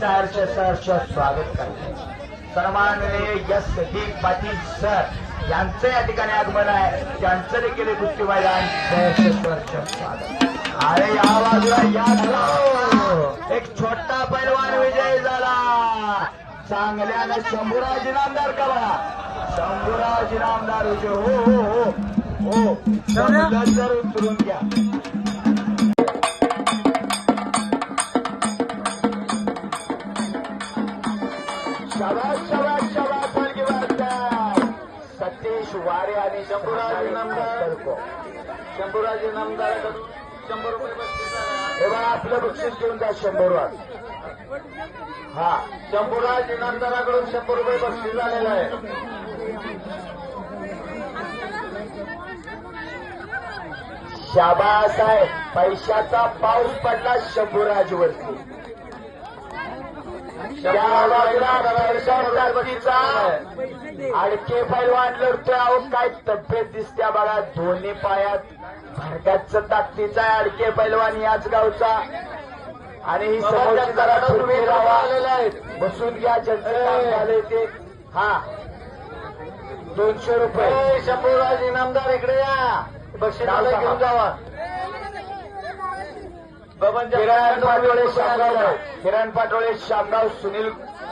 सहर्ष सहर्ष स्वागत करते. सन्माननीय पाटील सर यांचं या ठिकाणी आगमन आहे त्यांचं देखील मैदान सहर्ष सहर्ष स्वागत. अरे या बाजूला या. एक छोटा पैलवान विजय झाला. चांगल्यानं शंभूराज इनामदार का बघा शंभूराज इनामदार विजय हो हो. हो. हो उतरून घ्या. शाबास शाबास शाबास मुलगी वाजतात. सतीश वारे आणि शंभूराजे नामदार. शंभूराजे इनामदाराकडून शंभर रुपये बक्षीस आहे. हे बघा आपलं बक्षीस घेऊन जा शंभर हा शंभूराज इनामदाराकडून शंभर रुपये बक्षीस झालेलं आहे. शाबास आहे. पैशाचा पाऊस पडला शंभूराजवरती त्या बाजूला दर्शन जातीचा अडके पैलवान लढतोय. अहो काय तब्येत दिसत्या बघा. दोन्ही पायात भरगाच ताकदीचा आहे अडके पैलवान याच गावचा. आणि ही समोरची जरा बसून घ्या झालंय ते. हा. दोनशे रुपये. शंभूराज इनामदार इकडे या. बक्षीस घेऊन जावा. किरण पाटोळे शामराव किरण पाटोळे शामराव सुनील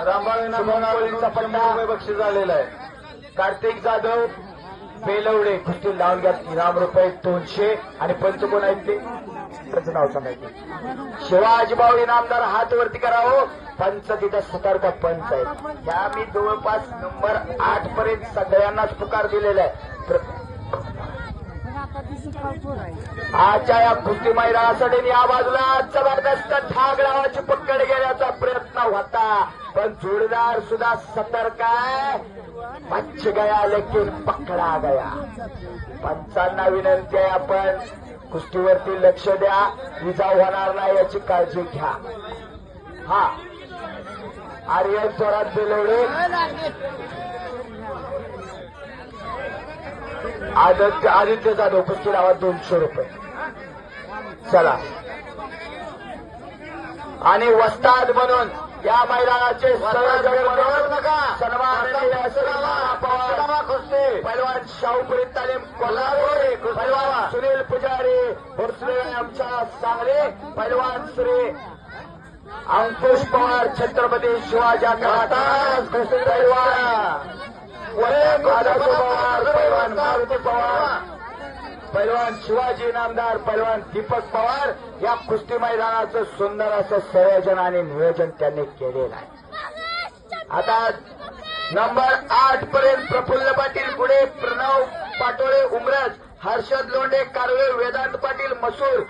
रामबाळींचा पन्नास बक्षीस झालेला आहे. कार्तिक जाधव बेलवडे कुस्ती लावून घ्या इनाम रुपये दोनशे आणि पंच कोण आहेत ते. त्याचं नाव सांगायचं शिवाजीभाऊ इनामदार हात वरती करावं. पंच तिथं सतर्क पंच आहेत. त्या मी जवळपास नंबर आठ पर्यंत सगळ्यांनाच पुकार दिलेला आहे. आजच्या या कुस्ती मैदानासाठी या बाजूला जबरदस्त ठाग लावाची पकड घेण्याचा प्रयत्न होता. पण जोडीदार सुद्धा सतर्क आहे. मच्छ गया लेकिन पकडा गया. पंचांना विनंती आहे आपण कुस्तीवरती लक्ष द्या. इजा होणार नाही याची काळजी घ्या. हा. आर्यन स्वरात बेलवडे आदित्य आदित्य जाधव कुस्ती लावा दोनशे रुपये. चला. आणि वस्ताद म्हणून या मैदानाचे सन्मान कुस्ती पैलवान शाहूपुरी तालीम कोल्हापूर पैलवान सुनील पुजारी भोसले आमच्या सांगली पैलवान श्री अंकुश पवार छत्रपती शिवाजी पैलवान माधव पवार पैलवान मारुती पवार. पैलवान शिवाजी इनामदार पैलवान दीपक पवार या कुस्ती मैदानाचं सुंदर असं संयोजन आणि नियोजन त्यांनी केलेलं आहे. आता नंबर आठ पर्यंत प्रफुल्ल पाटील गुडे प्रणव पाटोळे उमरज हर्षद लोंढे कारवे वेदांत पाटील मसूर